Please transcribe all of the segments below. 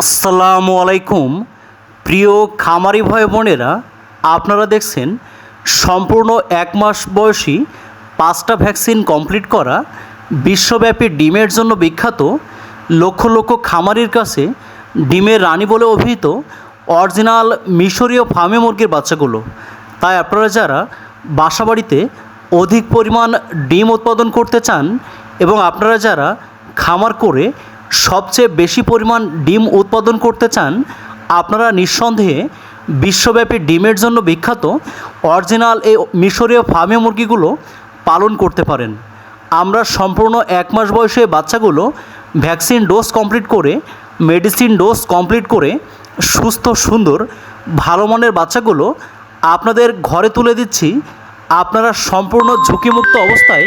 আসসালামু আলাইকুম। প্রিয় খামারি ভাই বোনেরা, আপনারা দেখছেন সম্পূর্ণ এক মাস বয়সী পাঁচটা ভ্যাকসিন কমপ্লিট করা বিশ্বব্যাপী ডিমের জন্য বিখ্যাত লক্ষ লক্ষ খামারির কাছে ডিমের রানী বলে অভিহিত অরিজিনাল মিশরীয় ফার্মে মুরগির বাচ্চাগুলো। তাই আপনারা যারা বাসাবাড়িতে অধিক পরিমাণ ডিম উৎপাদন করতে চান এবং আপনারা যারা খামার করে সবচেয়ে বেশি পরিমাণ ডিম উৎপাদন করতে চান, আপনারা নিঃসন্দেহে বিশ্বব্যাপী ডিমের জন্য বিখ্যাত অরিজিনাল এই মিশরীয় ফার্মে মুরগিগুলো পালন করতে পারেন। আমরা সম্পূর্ণ এক মাস বয়সে বাচ্চাগুলো ভ্যাকসিন ডোজ কমপ্লিট করে, মেডিসিন ডোজ কমপ্লিট করে সুস্থ, সুন্দর, ভালো মানের বাচ্চাগুলো আপনাদের ঘরে তুলে দিচ্ছি। আপনারা সম্পূর্ণ ঝুঁকিমুক্ত অবস্থায়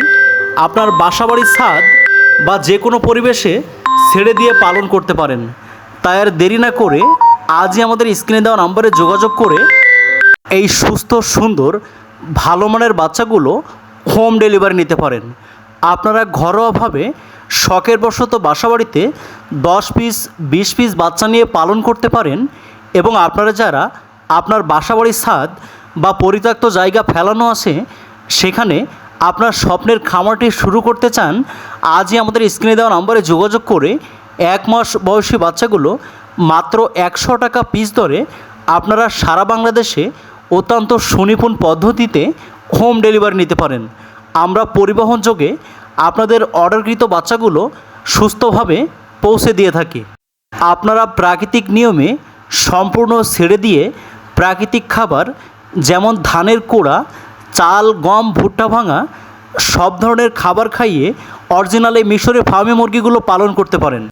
আপনার বাসাবাড়ির ছাদ বা যে কোনো পরিবেশে ছেড়ে দিয়ে পালন করতে পারেন। তাই আর দেরি না করে আজই আমাদের স্ক্রিনে দেওয়া নাম্বারে যোগাযোগ করে এই সুস্থ, সুন্দর, ভালো মানের বাচ্চাগুলো হোম ডেলিভারি নিতে পারেন। আপনারা ঘরোয়াভাবে শখের বশত বাসাবাড়িতে দশ পিস, বিশ পিস বাচ্চা নিয়ে পালন করতে পারেন এবং আপনারা যারা আপনার বাসাবাড়ির ছাদ বা পরিত্যক্ত জায়গা ফেলানো আছে, সেখানে আপনার স্বপ্নের খামারটি শুরু করতে চান, আজই আমাদের স্ক্রিনে দেওয়া নম্বরে যোগাযোগ করে এক মাস বয়সী বাচ্চাগুলো মাত্র একশো টাকা পিস দরে আপনারা সারা বাংলাদেশে অত্যন্ত সুনিপুণ পদ্ধতিতে হোম ডেলিভারি নিতে পারেন। আমরা পরিবহন যোগে আপনাদের অর্ডারকৃত বাচ্চাগুলো সুস্থভাবে পৌঁছে দিয়ে থাকি। আপনারা প্রাকৃতিক নিয়মে সম্পূর্ণ ছেড়ে দিয়ে প্রাকৃতিক খাবার যেমন ধানের কোড়া চাল, গম, ভুট্টা ভাঙা সব ধরনের খাবার খাইয়ে অরিজিনাল এই মিশরের ফার্মে মুরগিগুলো পালন করতে পারেন।